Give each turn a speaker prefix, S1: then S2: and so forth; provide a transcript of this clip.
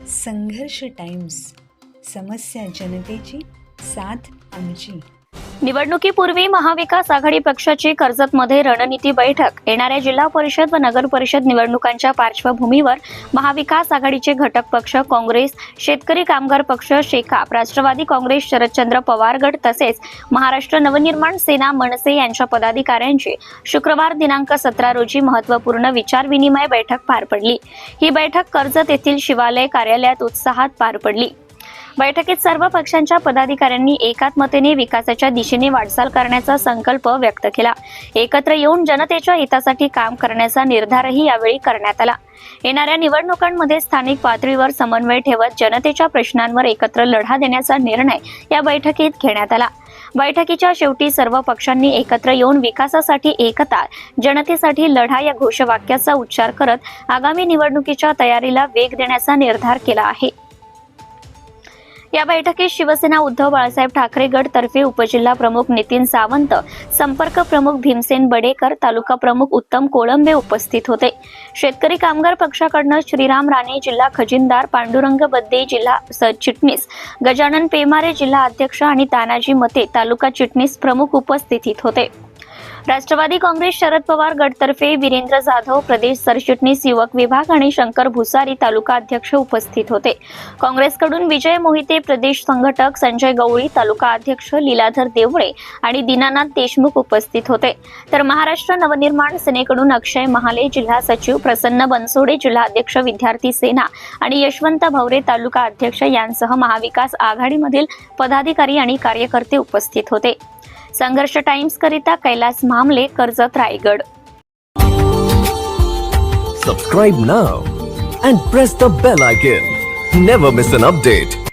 S1: संघर्ष टाइम्स समस्या जनतेची साथ आमची.
S2: निवडणुकीपूर्वी महाविकास आघाडी पक्षाची कर्जतमध्ये रणनीती बैठक. येणाऱ्या जिल्हा परिषद व नगर परिषद निवडणुकांच्या पार्श्वभूमीवर महाविकास आघाडीचे घटक पक्ष काँग्रेस शेतकरी कामगार पक्ष शेकाप राष्ट्रवादी काँग्रेस शरदचंद्र पवार गट तसेच महाराष्ट्र नवनिर्माण सेना मनसे यांच्या पदाधिकाऱ्यांची शुक्रवार दिनांक सतरा रोजी महत्त्वपूर्ण विचारविनिमय बैठक पार पडली. ही बैठक कर्जत येथील शिवालय कार्यालयात उत्साहात पार पडली. बैठकीत सर्व पक्षांच्या पदाधिकाऱ्यांनी एकात्मतेने विकासाच्या दिशेने वाटचाल करण्याचा संकल्प व्यक्त केला. एकत्र येऊन जनतेच्या हितासाठी काम करण्याचा निर्धारही यावेळी करण्यात आला. येणाऱ्या निवडणुकांमध्ये स्थानिक पातळीवर समन्वय ठेवत जनतेच्या प्रश्नांवर एकत्र लढा देण्याचा निर्णय या बैठकीत घेण्यात आला. बैठकीच्या शेवटी सर्व पक्षांनी एकत्र येऊन विकासासाठी एकता जनतेसाठी लढा या घोषवाक्याचा उच्चार करत आगामी निवडणुकीच्या तयारीला वेग देण्याचा निर्धार केला आहे. या बैठकीत शिवसेना उद्धव बाळासाहेब ठाकरे गट तर्फे उपजिल्हा प्रमुख नितीन सावंत संपर्क प्रमुख भीमसेन बडेकर तालुका प्रमुख उत्तम कोळंबे उपस्थित होते. शेतकरी कामगार पक्षाकडनं श्रीराम राणे जिल्हा खजिनदार पांडुरंग बद्दे जिल्हा सरचिटणीस गजानन पेमारे जिल्हा अध्यक्ष आणि तानाजी मते तालुका चिटणीस प्रमुख उपस्थितीत होते. राष्ट्रवादी काँग्रेस शरद पवार गटतर्फे वीरेंद्र जाधव प्रदेश सरचिटणीस युवक विभाग आणि शंकर भुसारी तालुका अध्यक्ष उपस्थित होते. काँग्रेसकडून विजय मोहिते प्रदेश संघटक संजय गवळी तालुका अध्यक्ष लीलाधर देवळे आणि दीनानाथ देशमुख उपस्थित होते. तर महाराष्ट्र नवनिर्माण सेनेकडून अक्षय महाले जिल्हा सचिव प्रसन्न बनसोडे जिल्हा अध्यक्ष विद्यार्थी सेना आणि यशवंत भवरे तालुका अध्यक्ष यांसह महाविकास आघाडीमधील पदाधिकारी आणि कार्यकर्ते उपस्थित होते. संघर्ष टाइम्स करिता कैलास मामले कर्जत रायगड.
S3: सब्सक्राइब ना and press the bell icon never miss an update